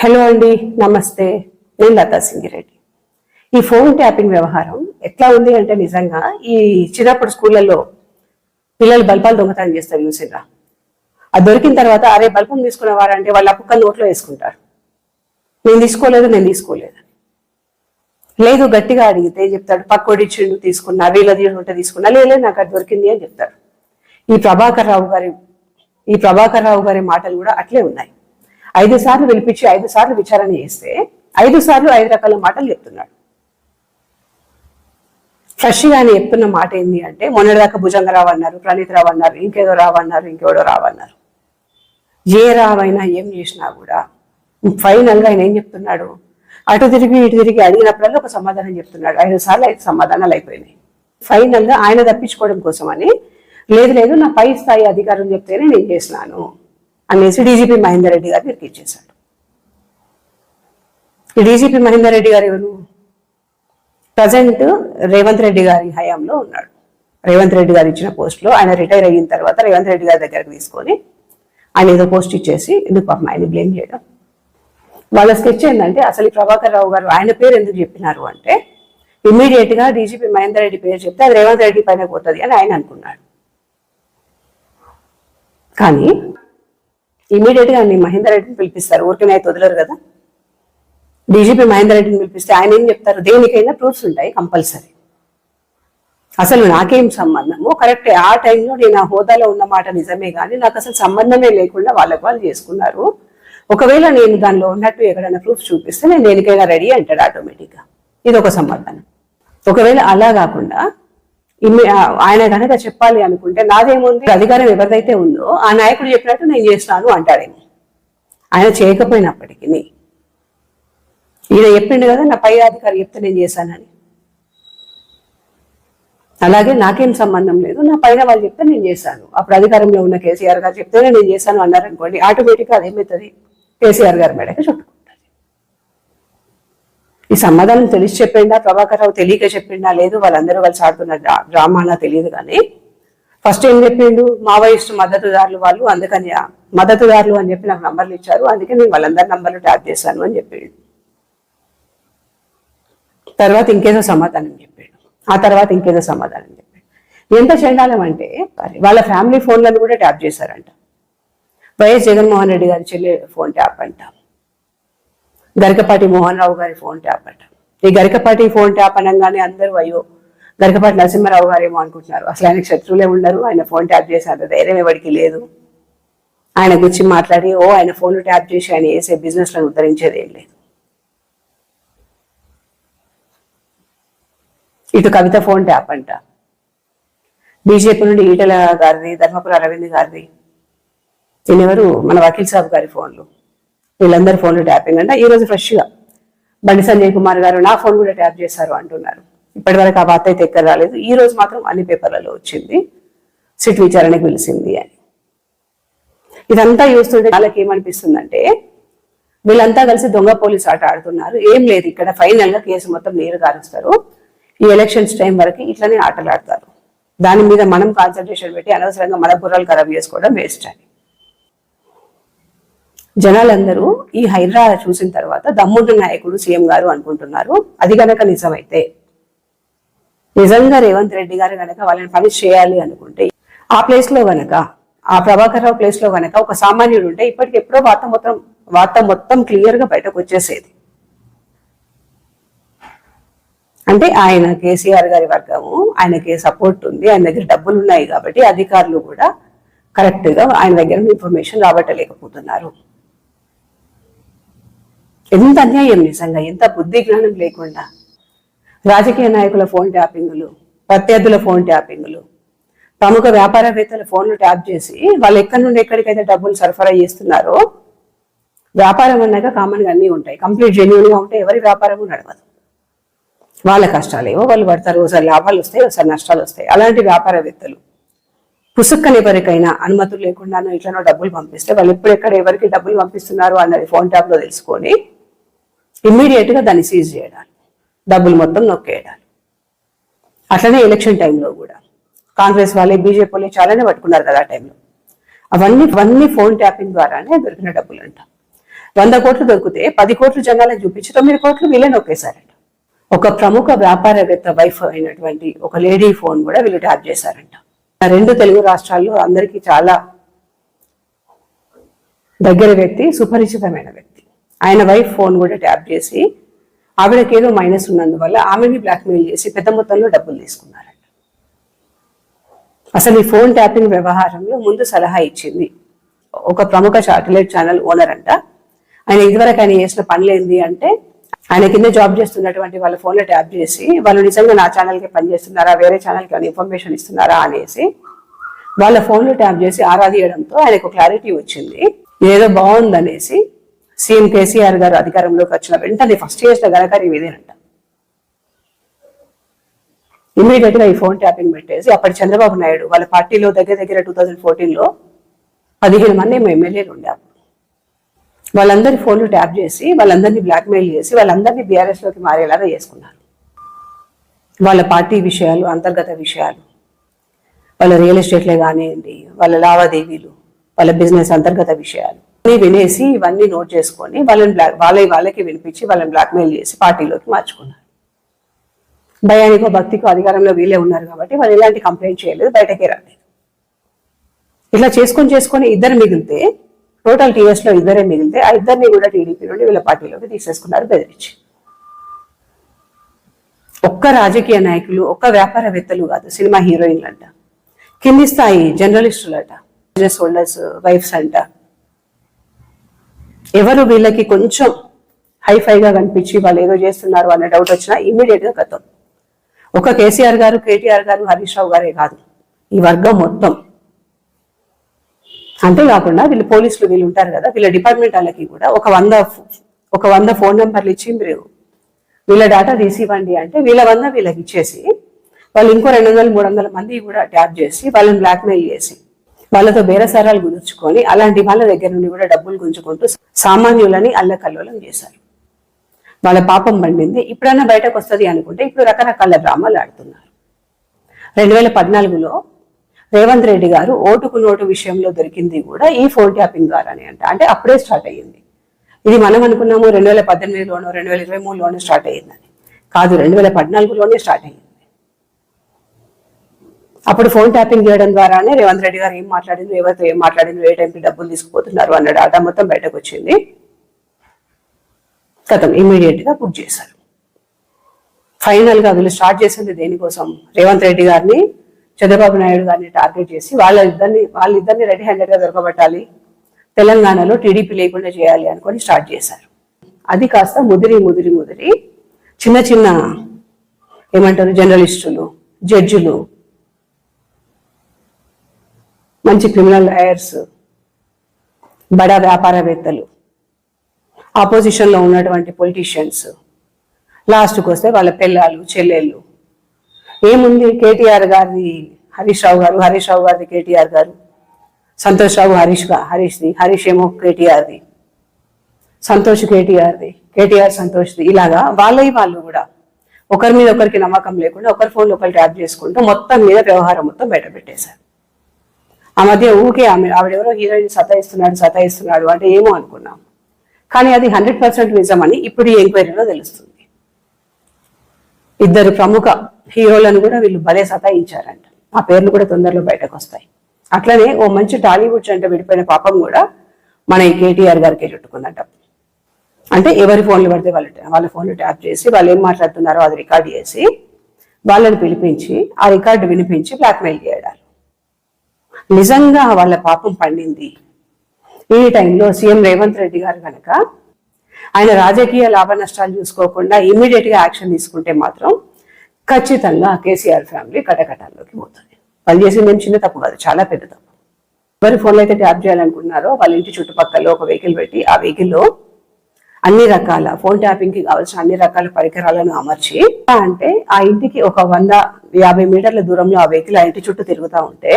Hello అండి నమస్తే. నేను లతా సింగిరెడ్డి. ఈ ఫోన్ ట్యాపింగ్ వ్యవహారం ఎట్లా ఉంది అంటే నిజంగా ఈ చిన్నప్పుడు స్కూళ్ళల్లో పిల్లలు బల్బాలు దొంగతనం చేస్తారు చూసిరా అది దొరికిన తర్వాత అరే బల్బం తీసుకునేవారంటే వాళ్ళు అప్పుక్క నోట్లో వేసుకుంటారు. నేను తీసుకోలేదు నేను తీసుకోలేదు. లేదు గట్టిగా అడిగితే చెప్తాడు పక్కోడి ఇచ్చిండు తీసుకున్నా వీళ్ళది ఉంటే తీసుకున్నా. లేదు నాకు అది దొరికింది అని చెప్తారు. ఈ ప్రభాకర్ రావు గారి ఈ ప్రభాకర్ రావు గారి మాటలు కూడా అట్లే ఉన్నాయి. ఐదు సార్లు పిలిపించి ఐదు సార్లు విచారణ చేస్తే ఐదు సార్లు ఐదు రకాల మాటలు చెప్తున్నాడు. ఫ్రెష్గా ఆయన చెప్తున్న మాట ఏంటి అంటే మొన్నటిదాకా భుజంగరావు అన్నారు ప్రణీత్ రావు అన్నారు ఇంకేదో రావు అన్నారు ఇంకెవడో రావు అన్నారు ఏ రావైనా ఏం చేసినా కూడా ఫైనల్గా ఆయన ఏం చెప్తున్నాడు? అటు తిరిగి ఇటు తిరిగి అడిగినప్పుడల్లా ఒక సమాధానం చెప్తున్నాడు. ఐదు సార్లు ఐదు సమాధానాలు అయిపోయినాయి. ఫైనల్గా ఆయన తప్పించుకోవడం కోసమని లేదు లేదు నా పై స్థాయి అధికారులు చెప్తేనే నేను చేసినాను. అనేసి డీజీపీ మహేందర్ రెడ్డి గారు చేశాడు ఈ డీజీపీ మహేందర్ రెడ్డి గారు ఎవరు? ప్రజెంట్ రేవంత్ రెడ్డి గారి హయాంలో ఉన్నాడు. రేవంత్ రెడ్డి గారు ఇచ్చిన పోస్ట్లో ఆయన రిటైర్ అయిన తర్వాత రేవంత్ రెడ్డి గారి దగ్గరకు తీసుకొని ఆయన ఏదో పోస్ట్ ఇచ్చేసి ఎందుకు పాపం ఆయన బ్లేమ్ చేయడం? వాళ్ళ స్కెచ్ ఏంటంటే అసలు ఈ ప్రభాకర్ రావు గారు ఆయన పేరు ఎందుకు చెప్పినారు అంటే ఇమ్మీడియట్గా డీజీపీ మహేందర్ రెడ్డి పేరు చెప్తే అది రేవంత్ రెడ్డి పైన పోతుంది అని ఆయన అనుకున్నాడు. కానీ ఇమీడియట్గా మహేందర్ రెడ్డిని పిలిపిస్తారు. ఊరికనే అయితే వదలరు కదా. డీజీపీ మహేందర్ రెడ్డిని పిలిపిస్తే ఆయన ఏం చెప్తారు? దేనికైనా ప్రూఫ్స్ ఉంటాయి కంపల్సరీ. అసలు నాకేం సంబంధము? కరెక్టే ఆ టైంలో నేను ఆ హోదాలో ఉన్న మాట నిజమే కానీ నాకు అసలు సంబంధమే లేకుండా వాళ్ళకి వాళ్ళు చేసుకున్నారు. ఒకవేళ నేను దానిలో ఉన్నట్టు ఎక్కడైనా ప్రూఫ్ చూపిస్తే నేను దేనికైనా రెడీ అంటాడు ఆటోమేటిక్గా ఇది ఒక సమాధానం ఒకవేళ అలా కాకుండా ఇన్ని ఆయన కనుక చెప్పాలి అనుకుంటే నాదేముంది? అధికారం ఎవరిదైతే ఉందో ఆ నాయకుడు చెప్పినట్టు నేను చేస్తాను అంటాడేమో ఆయన చేయకపోయినప్పటికీ. ఈయన చెప్పిండు కదా నా పై అధికారి చెప్తే నేను చేశానని. అలాగే నాకేం సంబంధం లేదు నా పైన వాళ్ళు చెప్తే నేను చేశాను. అప్పుడు అధికారంలో ఉన్న కేసీఆర్ గారు చెప్తేనే నేను చేశాను అన్నారనుకోండి ఆటోమేటిక్గా అదేమవుతుంది? కేసీఆర్ గారి మేడకి చుట్టుకుంటుంది. ఈ సమాధానం తెలిసి చెప్పిండా ప్రభాకర్ రావు తెలియక చెప్పిండా లేదు వాళ్ళందరూ వాళ్ళు ఆడుతున్న డ్రామానా తెలియదు కానీ. ఫస్ట్ ఏం చెప్పిండు? మావోయిస్టు మద్దతుదారులు వాళ్ళు అందుకని మద్దతుదారులు అని చెప్పి నాకు నంబర్లు ఇచ్చారు. అందుకే నేను వాళ్ళందరి నంబర్లు ట్యాప్ చేశాను అని చెప్పిండు. తర్వాత ఇంకేదో సమాధానం చెప్పాడు. ఆ తర్వాత ఇంకేదో సమాధానం చెప్పాడు. ఎంత చండాలం అంటే మరి వాళ్ళ ఫ్యామిలీ ఫోన్లను కూడా ట్యాప్ చేశారంట. వైఎస్ జగన్మోహన్ రెడ్డి గారి చెల్లి ఫోన్ ట్యాప్ అంట. గరికపాటి మోహన్ రావు గారి ఫోన్ ట్యాప్ అంట. ఈ గరికపాటి ఫోన్ ట్యాప్ అనగానే అందరూ అయ్యో గరికపాటి నరసింహారావు గారేమో అనుకుంటున్నారు. అసలు ఆయనకు శత్రువులే ఉండరు ఆయన ఫోన్ ట్యాప్ చేశారు ధైర్యం ఎవరికి లేదు. ఆయన గురించి మాట్లాడి ఓ ఆయన ఫోన్ ట్యాప్ చేసి ఆయన వేసే బిజినెస్లను ఉద్ధరించేది ఏం లేదు. ఇటు కవిత ఫోన్ ట్యాప్ అంట. బీజేపీ నుండి ఈటల గారిది ధర్మపుర అరవింద్ గారిది. ఎవరు మన వకీల్ సాబ్ గారి ఫోన్లు. వీళ్ళందరి ఫోన్లు ట్యాపింగ్ అంట. ఈ రోజు ఫ్రెష్గా బండి సంజయ్ కుమార్ గారు నా ఫోన్ కూడా ట్యాప్ చేశారు అంటున్నారు. ఇప్పటి వరకు ఆ వార్త అయితే ఎక్కడ రాలేదు. ఈ రోజు మాత్రం అన్ని పేపర్లలో వచ్చింది. సిట్ విచారణకు పిలిచింది అని. ఇదంతా చూస్తుంటే వాళ్ళకి ఏమనిపిస్తుందంటే వీళ్ళంతా కలిసి దొంగ పోలీస్ ఆట ఆడుతున్నారు. ఏం లేదు ఇక్కడ ఫైనల్గా కేసు మొత్తం నీరు కారుస్తారు ఈ ఎలక్షన్స్ టైం వరకు ఇట్లనే ఆటలు ఆడతారు దాని మీద మనం కాన్సన్ట్రేషన్ పెట్టి అనవసరంగా మన బుర్రలు ఖరాబ్ చేసుకోవడం వేస్ట్ అని. జనాలందరూ ఈ హైడ్రా చూసిన తర్వాత దమ్ముడు నాయకుడు సీఎం గారు అనుకుంటున్నారు. అది గనక నిజమైతే నిజంగా రేవంత్ రెడ్డి గారు గనక వాళ్ళని పని చేయాలి అనుకుంటే ఆ ప్లేస్లో గనక ఆ ప్రభాకర్ రావు ప్లేస్లో గనక ఒక సామాన్యుడు ఉంటే ఇప్పటికి ఎప్పుడో వార్త మొత్తం వార్త మొత్తం క్లియర్గా బయటకు వచ్చేసేది. అంటే ఆయన కేసీఆర్ గారి వర్గము ఆయనకి సపోర్ట్ ఉంది ఆయన దగ్గర డబ్బులు ఉన్నాయి కాబట్టి అధికారులు కూడా కరెక్ట్గా ఆయన దగ్గర ఇన్ఫర్మేషన్ రాబట్టలేకపోతున్నారు. ఎంత అన్యాయం నిజంగా ఎంత బుద్ధి జ్ఞానం లేకుండా. రాజకీయ నాయకుల ఫోన్ ట్యాపింగ్లు ప్రత్యర్థుల ఫోన్ ట్యాపింగ్లు. ప్రముఖ వ్యాపారవేత్తల ఫోన్లు ట్యాప్ చేసి వాళ్ళు ఎక్కడి నుండి ఎక్కడికైతే డబ్బులు సరఫరా చేస్తున్నారో వ్యాపారం అన్నాక కామన్గా అన్నీ ఉంటాయి. కంప్లీట్ జెన్యున్గా ఉంటే ఎవరి వ్యాపారము నడవదు. వాళ్ళ కష్టాలేవో వాళ్ళు పడతారు ఒకసారి లాభాలు వస్తాయి ఒకసారి నష్టాలు వస్తాయి. అలాంటి వ్యాపారవేత్తలు పుసుక్కని ఎవరికైనా అనుమతులు లేకుండానో ఇట్లనో డబ్బులు పంపిస్తే వాళ్ళు ఎప్పుడెక్కడ ఎవరికి డబ్బులు పంపిస్తున్నారు అన్నది ఫోన్ ట్యాప్లో తెలుసుకొని ఇమ్మీడియట్గా దాన్ని సీజ్ చేయడాలి డబ్బులు మొత్తం నొక్కేయడాలి అట్లనే ఎలక్షన్ టైంలో కూడా. కాంగ్రెస్ వాళ్ళే బీజేపీ వాళ్ళే చాలానే పట్టుకున్నారు కదా ఆ టైంలో. అవన్నీ అవన్నీ ఫోన్ ట్యాపింగ్ ద్వారానే దొరికిన డబ్బులు అంట వంద కోట్లు దొరికితే పది కోట్లు జనాలకు చూపించి తొమ్మిది కోట్లు వీళ్ళే నొక్కేశారంట. ఒక ప్రముఖ వ్యాపారవేత్త వైఫ్ అయినటువంటి ఒక లేడీ ఫోన్ కూడా వీళ్ళు ట్యాప్ చేశారంట. రెండు తెలుగు రాష్ట్రాల్లో అందరికీ చాలా దగ్గర వ్యక్తి సుపరిచితమైన వ్యక్తి. ఆయన వైఫ్ ఫోన్ కూడా ట్యాప్ చేసి ఆవిడకి ఏదో మైనస్ ఉన్నందువల్ల ఆమెని బ్లాక్మెయిల్ చేసి పెద్ద మొత్తంలో డబ్బులు తీసుకున్నారంట. అసలు ఈ ఫోన్ ట్యాపింగ్ వ్యవహారంలో ముందు సలహా ఇచ్చింది. ఒక ప్రముఖ శాటిలైట్ ఛానల్ ఓనర్ అంట. ఆయన ఇదివరకు ఆయన చేసిన పనులు ఏంది అంటే ఆయన కింద జాబ్ చేస్తున్నటువంటి వాళ్ళ ఫోన్లో ట్యాప్ చేసి వాళ్ళు నిజంగా నా ఛానల్కి పనిచేస్తున్నారా? వేరే ఛానల్కి ఏమైనా ఇన్ఫర్మేషన్ ఇస్తున్నారా? అనేసి వాళ్ళ ఫోన్లో ట్యాప్ చేసి ఆరాధియడంతో ఆయనకు క్లారిటీ వచ్చింది. ఏదో బాగుందనేసి సీఎం కేసీఆర్ గారు అధికారంలోకి వచ్చిన వెంటనే ఫస్ట్ చేసిన ఘనకార్యం ఇదేనంట. ఇమీడియట్గా ఈ ఫోన్ ట్యాపింగ్ పెట్టేసి అప్పటి చంద్రబాబు నాయుడు వాళ్ళ పార్టీలో దగ్గర దగ్గర టూ థౌజండ్ ఫోర్టీన్లో పదిహేను మంది మేము ఎమ్మెల్యేలు ఉండారు వాళ్ళందరి ఫోన్లు ట్యాప్ చేసి వాళ్ళందరినీ బ్లాక్మెయిల్ చేసి వాళ్ళందరినీ బీఆర్ఎస్లోకి మారేలాగా చేసుకున్నారు. వాళ్ళ పార్టీ విషయాలు అంతర్గత విషయాలు వాళ్ళ రియల్ ఎస్టేట్లే కానివ్వండి వాళ్ళ లావాదేవీలు వాళ్ళ బిజినెస్ అంతర్గత విషయాలు అన్ని వినేసి ఇవన్నీ నోట్ చేసుకొని వాళ్ళని బ్లాక్ వాళ్ళ వాళ్ళకి వినిపించి వాళ్ళని బ్లాక్మెయిల్ చేసి పార్టీలోకి మార్చుకున్నారు. భయానికో భక్తికో అధికారంలో వీళ్ళే ఉన్నారు కాబట్టి వాళ్ళు ఎలాంటి కంప్లైంట్ చేయలేదు బయటకే రాలేదు. ఇట్లా చేసుకొని చేసుకొని ఇద్దరు మిగిలితే టోటల్ టీఎస్లో ఇద్దరే మిగిలితే ఆ ఇద్దరిని కూడా టీడీపీ నుండి వీళ్ళ పార్టీలోకి తీసేసుకున్నారు బెదిరించి. ఒక్క రాజకీయ నాయకులు ఒక్క వ్యాపారవేత్తలు కాదు సినిమా హీరోయిన్లు అంట కింది స్థాయి జర్నలిస్టులట బిజినెస్ హోల్డర్స్ వైఫ్స్ అంట. ఎవరు వీళ్ళకి కొంచెం హైఫైగా కనిపించి వాళ్ళు ఏదో చేస్తున్నారు అనే డౌట్ వచ్చినా ఇమీడియట్గా గతం ఒక కేసీఆర్ గారు కేటీఆర్ గారు హరీష్ రావు గారే కాదు. ఈ వర్గం మొత్తం. అంతేకాకుండా వీళ్ళు పోలీసులు వీళ్ళు ఉంటారు కదా వీళ్ళ డిపార్ట్మెంట్ వాళ్ళకి కూడా ఒక వంద ఒక వంద ఫోన్ నెంబర్లు ఇచ్చి మీరు వీళ్ళ డేటా తీసి ఇవ్వండి అంటే వీళ్ళ వంద వీళ్ళకి ఇచ్చేసి వాళ్ళు ఇంకో రెండు వందలు మూడు వందల మంది కూడా ట్యాప్ చేసి వాళ్ళని బ్లాక్మెయిల్ చేసి వాళ్ళతో బేరసారాలు కుదుర్చుకొని అలాంటి వాళ్ళ దగ్గర నుండి కూడా డబ్బులు గుంజుకుంటూ సామాన్యులని అల్లకల్లోలం చేశారు. వాళ్ళ పాపం పండింది. ఇప్పుడన్నా బయటకు వస్తుంది అనుకుంటే ఇప్పుడు రకరకాల డ్రామాలు ఆడుతున్నారు. రెండు వేల పద్నాలుగులో రేవంత్ రెడ్డి గారు ఓటుకు నోటు విషయంలో దొరికింది కూడా ఈ ఫోన్ ట్యాపింగ్ ద్వారానే అంట. అంటే అప్పుడే స్టార్ట్ అయ్యింది. ఇది మనం అనుకున్నాము రెండు వేల పద్దెనిమిదిలోనో రెండు వేల ఇరవై మూడులోనో స్టార్ట్ అయ్యిందని. కాదు రెండు వేల పద్నాలుగులోనే స్టార్ట్ అయ్యింది. అప్పుడు ఫోన్ ట్యాపింగ్ చేయడం ద్వారానే రేవంత్ రెడ్డి గారు ఏం మాట్లాడింది ఎవరితో ఏం మాట్లాడింది ఏ టైంకి డబ్బులు తీసుకుపోతున్నారు అన్న డాటా మొత్తం బయటకు వచ్చింది. గతం ఇమీడియట్గా బుక్ చేశారు. ఫైనల్గా వీళ్ళు స్టార్ట్ చేసింది దేనికోసం? రేవంత్ రెడ్డి గారిని చంద్రబాబు నాయుడు గారిని టార్గెట్ చేసి వాళ్ళ ఇద్దరిని వాళ్ళిద్దరిని రెడీ హ్యాండెడ్గా దొరకబట్టాలి. తెలంగాణలో టీడీపీ లేకుండా చేయాలి అనుకొని స్టార్ట్ చేశారు. అది కాస్త ముదిరి ముదిరి ముదిరి చిన్న చిన్న ఏమంటారు జర్నలిస్టులు జడ్జిలు మంచి క్రిమినల్ లాయర్స్ బడా వ్యాపారవేత్తలు ఆపోజిషన్లో ఉన్నటువంటి పొలిటీషియన్స్ లాస్ట్కి వస్తే వాళ్ళ పిల్లలు చెల్లెళ్ళు. ఏముంది కేటీఆర్ గారిది హరీష్ రావు గారు హరీష్ రావు గారిది కేటీఆర్ గారు సంతోష్ రావు హరీష్ హరీష్ది హరీష్ ఏమో కేటీఆర్ది సంతోష్ కేటీఆర్ది కేటీఆర్ సంతోష్ది ఇలాగా వాళ్ళవి వాళ్ళు కూడా ఒకరి మీద ఒకరికి నమ్మకం లేకుండా ఒకరి ఫోన్లో ఒకరు ట్యాప్ చేసుకుంటూ మొత్తం మీద వ్యవహారం మొత్తం బయట పెట్టేశారు. ఆ మధ్య ఊకే ఆమె ఆవిడెవరో హీరోయిన్ సతాయిస్తున్నాడు సతాయిస్తున్నాడు అంటే ఏమో అనుకున్నాం. కానీ అది హండ్రెడ్ పర్సెంట్ నిజం అని ఇప్పుడు ఈ ఎంక్వైరీలో తెలుస్తుంది. ఇద్దరు ప్రముఖ హీరోలను కూడా వీళ్ళు భలే సతాయించారంట. ఆ పేర్లు కూడా తొందరలో బయటకు వస్తాయి అట్లనే ఓ మంచి టాలీవుడ్ జంట విడిపోయిన పాపం కూడా మన ఈ కేటీఆర్ గారికి చుట్టుకుందట. అంటే ఎవరి ఫోన్లు పడితే వాళ్ళు వాళ్ళ ఫోన్లు ట్యాప్ చేసి వాళ్ళు ఏం మాట్లాడుతున్నారో అది రికార్డ్ చేసి వాళ్ళని పిలిపించి ఆ రికార్డు వినిపించి బ్లాక్మెయిల్ చేయడాలి. నిజంగా వాళ్ళ పాపం పండింది. ఈ టైంలో సీఎం రేవంత్ రెడ్డి గారు కనుక ఆయన రాజకీయ లాభ నష్టాలు చూసుకోకుండా ఇమీడియట్గా యాక్షన్ తీసుకుంటే మాత్రం ఖచ్చితంగా కేసీఆర్ ఫ్యామిలీ కటకటాల్లోకి పోతుంది. వాళ్ళు చేసింది ఏం చిన్న తప్పు కాదు చాలా పెద్ద తప్పు. ఎవరి ఫోన్లో అయితే ట్యాప్ చేయాలనుకుంటున్నారో వాళ్ళ ఇంటి చుట్టుపక్కల ఒక వెహికల్ పెట్టి ఆ వెహికల్లో అన్ని రకాల ఫోన్ ట్యాపింగ్కి కావాల్సిన అన్ని రకాల పరికరాలను అమర్చి అంటే ఆ ఇంటికి ఒక వంద యాభై మీటర్ల దూరంలో ఆ వెహికల్ ఆ ఇంటి చుట్టూ తిరుగుతూ ఉంటే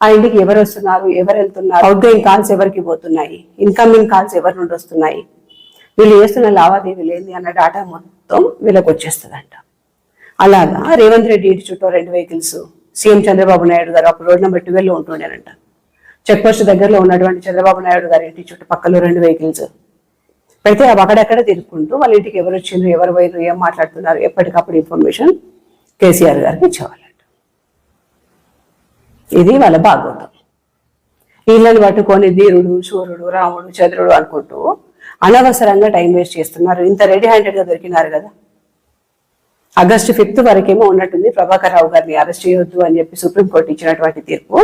ఆ ఇంటికి ఎవరు వస్తున్నారు ఎవరు వెళ్తున్నారు అవుట్గోయింగ్ కాల్స్ ఎవరికి పోతున్నాయి ఇన్కమింగ్ కాల్స్ ఎవరి నుండి వస్తున్నాయి? వీళ్ళు చేస్తున్న లావాదేవీలు ఏంది అన్న డాటా మొత్తం వీళ్ళకి వచ్చేస్తుందంట. అలాగా రేవంత్ రెడ్డి ఇంటి చుట్టూ రెండు వెహికల్స్ సీఎం చంద్రబాబు నాయుడు గారు అప్పుడు రోడ్ నెంబర్ ట్వెల్వ్ ఉంటుండేనంట. చెక్ పోస్ట్ దగ్గరలో ఉన్నటువంటి చంద్రబాబు నాయుడు గారి ఇంటి చుట్టుపక్కల రెండు వెహికల్స్ అయితే అవి అక్కడెక్కడ తిరుక్కుంటూ వాళ్ళ ఇంటికి ఎవరు వచ్చిండ్రు ఎవరు పోయినారు ఏం మాట్లాడుతున్నారు ఎప్పటికప్పుడు ఇన్ఫర్మేషన్ కేసీఆర్ గారికి ఇచ్చేవాళ్ళు. ఇది వాళ్ళ భాగవతం వీళ్ళని పట్టుకొని ధీరుడు సూర్యుడు రాముడు చంద్రుడు అనుకుంటూ అనవసరంగా టైం వేస్ట్ చేస్తున్నారు. ఇంత రెడీ హ్యాండెడ్గా దొరికినారు కదా. ఆగస్టు ఫిఫ్త్ వరకేమో ఉన్నట్టుంది ప్రభాకర్ రావు గారిని అరెస్ట్ చేయొద్దు అని చెప్పి సుప్రీంకోర్టు ఇచ్చినటువంటి తీర్పు.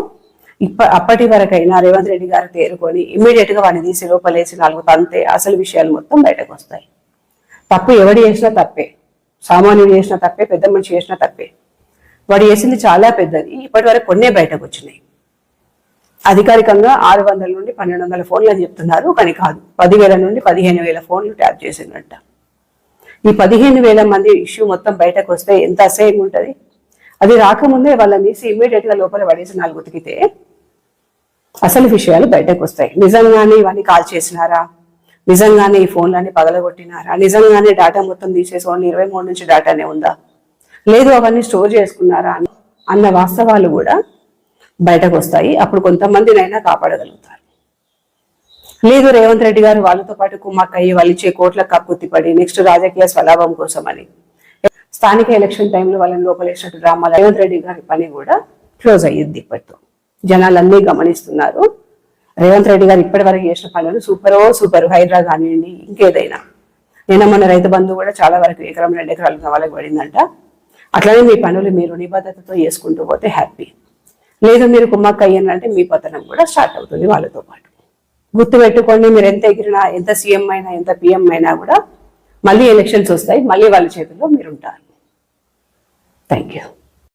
ఇప్ప అప్పటి వరకైనా రేవంత్ రెడ్డి గారు తేరుకొని ఇమ్మీడియట్గా వాడిని తీసి లోపలేసి నాలుగు తంతే అసలు విషయాలు మొత్తం బయటకు వస్తాయి. తప్పు ఎవడు చేసినా తప్పే. సామాన్యుడు చేసినా తప్పే పెద్ద మనిషి చేసినా తప్పే. వాడు చేసింది చాలా పెద్దది. ఇప్పటి వరకు కొన్నే బయటకు వచ్చినాయి. అధికారికంగా ఆరు వందల నుండి పన్నెండు వందల ఫోన్లు అని చెప్తున్నారు కానీ కాదు. పదివేల నుండి పదిహేను వేల ఫోన్లు ట్యాప్ చేసిందంట. ఈ పదిహేను వేల మంది ఇష్యూ మొత్తం బయటకు వస్తే ఎంత అసహ్యంగా ఉంటుంది? అది రాకముందే వాళ్ళని తీసి ఇమ్మీడియట్గా లోపల పడేసి నాలుగు ఉతికితే అసలు విషయాలు బయటకు వస్తాయి. నిజంగానే ఇవన్నీ కాల్ చేసినారా? నిజంగానే ఈ ఫోన్లన్నీ పగలగొట్టినారా? నిజంగానే డేటా మొత్తం తీసేసి ఓన్లీ ఇరవై మూడు నుంచి డేటానే ఉందా? లేదు అవన్నీ స్టోర్ చేసుకున్నారా అని అన్న వాస్తవాలు కూడా బయటకు వస్తాయి. అప్పుడు కొంతమందినైనా కాపాడగలుగుతారు. లేదు రేవంత్ రెడ్డి గారు వాళ్ళతో పాటు కుమ్మక్కయ్యి వాళ్ళు ఇచ్చే కోట్ల కక్కుత్తిపడి నెక్స్ట్ రాజకీయ స్వలాభం కోసం అని స్థానిక ఎలక్షన్ టైంలో వాళ్ళని లోపలేసినట్టు డ్రామాలు రేవంత్ రెడ్డి గారి పని కూడా క్లోజ్ అయ్యింది ఇప్పటితో. జనాలన్నీ గమనిస్తున్నారు. రేవంత్ రెడ్డి గారు ఇప్పటి వరకు చేసిన పనులు సూపరో సూపర్ హైడ్రా కానివ్వండి ఇంకేదైనా. నిన్న మన రైతు బంధు కూడా చాలా వరకు ఎకరం రెండు ఎకరాలు కావాలకు పడిందంట. అట్లనే మీ పనులు మీరు నిబద్ధతతో చేసుకుంటూ పోతే హ్యాపీ లేదు మీరు కుమ్మక్క అయ్యారంటే మీ పతనం కూడా స్టార్ట్ అవుతుంది వాళ్ళతో పాటు. గుర్తు పెట్టుకోండి మీరు ఎంత ఎగిరినా ఎంత సీఎం అయినా ఎంత పిఎం అయినా కూడా మళ్ళీ ఎలక్షన్స్ వస్తాయి మళ్ళీ వాళ్ళ చేతుల్లో మీరు ఉంటారు. Thank you